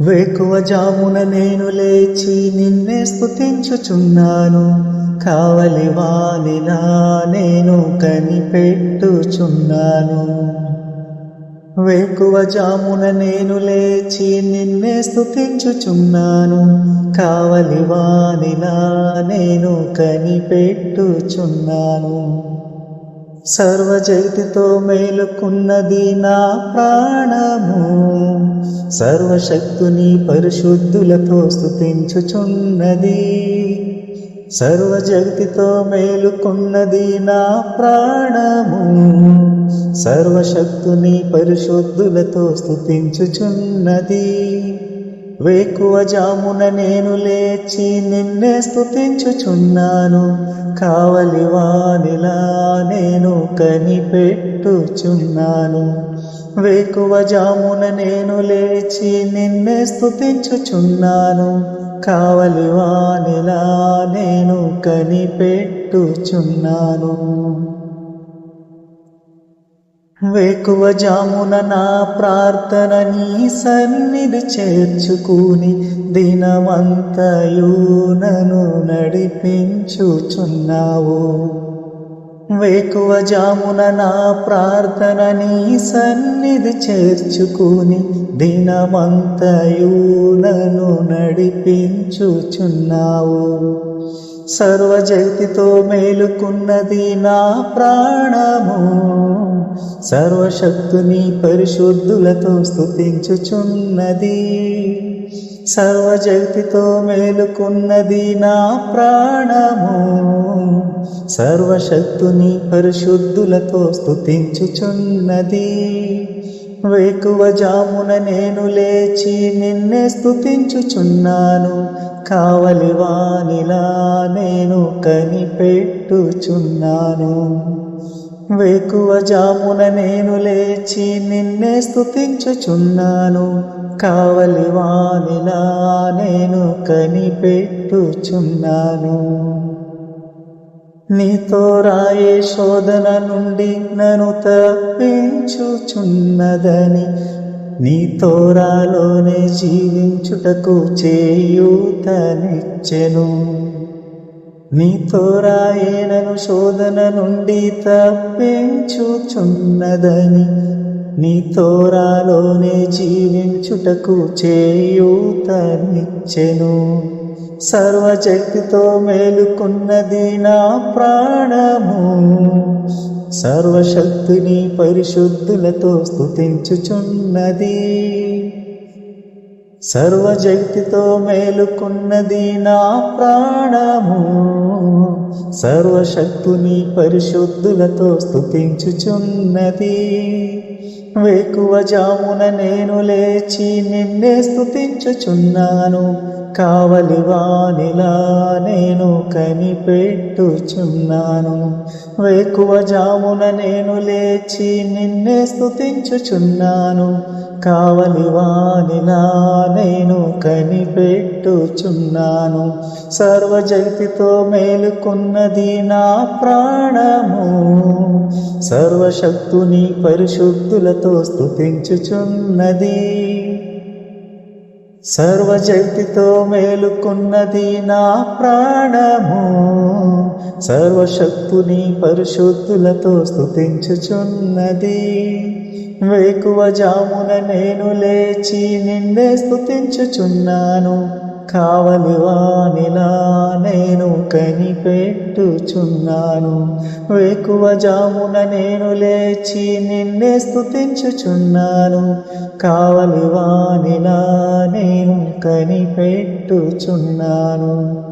వేకువ జామున నేను లేచి నిన్నే స్థుతించుచున్నాను కావలి వాలినా నేను కనిపెట్టుచున్నాను. వేకువ జామున నేను లేచి నిన్నే స్థుతించుచున్నాను కావలి వాలినా నేను కనిపెట్టుచున్నాను. సర్వజగతితో మేలుకున్నది నా ప్రాణము. సర్వశక్తుని పరిశుద్ధులతో స్థుతించుచున్నది సర్వజగతితో మేలుకున్నది నా ప్రాణము. సర్వశక్తుని పరిశుద్ధులతో స్థుతించుచున్నది వేకువ జామున నేను లేచి నిన్నే స్థుతించుచున్నాను కావలి వానిలా నేను కనిపెట్టుచున్నాను. వేకువ జామున నేను లేచి నిన్నే స్థుతించుచున్నాను కావలి వానిలా నేను కనిపెట్టుచున్నాను. వేకువ జామున నా ప్రార్థన నీ సన్నిధి చేర్చుకుని దినమంతయు నను నడిపించుచున్నావు. వేకువ జామున నా ప్రార్థన నీ సన్నిధి చేర్చుకుని దినమంతయు నను నడిపించుచున్నావు. సర్వజగతితో మేలుకున్నది నా ప్రాణము. సర్వశక్తుని పరిశుద్ధులతో స్థుతించుచున్నది సర్వజగతితో మేలుకున్నది నా ప్రాణము. సర్వశక్తుని పరిశుద్ధులతో స్థుతించుచున్నది వేకువ జామున నేను లేచి నిన్నే స్తుతించుచున్నాను. కావలి వానిలా నేను కనిపెట్టుచున్నాను. వేకువ జామున నేను లేచి నిన్నే స్తుతించుచున్నాను. కావలి వానిలా నేను కనిపెట్టుచున్నాను. నీతో రాయే శోధన నుండి నన్ను తప్పించుచున్నదని నీ తోరాలోనే జీవించుటకు చేయూతనిచ్చెను. నీ నన్ను శోధన నుండి తప్పించుచున్నదని నీ తోరాలోనే జీవించుటకు చేయూతనిచ్చెను. సర్వశక్తితో మేలుకున్నది నా ప్రాణము. సర్వశక్తిని పరిశుద్ధులతో స్తుతించుచున్నది. సర్వశక్తితో మేలుకున్నది నా ప్రాణము. సర్వశక్తుని పరిశుద్ధులతో స్తుతించుచున్నది. వేకువ జామున నేను లేచి నిన్నే స్థుతించుచున్నాను కావలి వానిలా నేను కనిపెట్టుచున్నాను. వేకువ జామున నేను లేచి నిన్నే స్తుతించుచున్నాను. కావలి వానిలా నేను కనిపెట్టుచున్నాను. సర్వజగతితో మేలుకున్నది నా ప్రాణము. సర్వశక్తుని పరిశుద్ధులతో స్తుతించుచున్నది. సర్వజగతితో మేలుకున్నది నా ప్రాణము. సర్వశక్తుని పరిశుద్ధులతో స్తుతించుచున్నది. వేకువ జామున నేను లేచి నిన్నే స్తుతించుచున్నాను. కావలి వానిలా నేను కనిపెట్టుచున్నాను. వేకువ జామున నేను లేచి నిన్నే స్థుతించుచున్నాను కావలి వానిలా నేను కనిపెట్టుచున్నాను.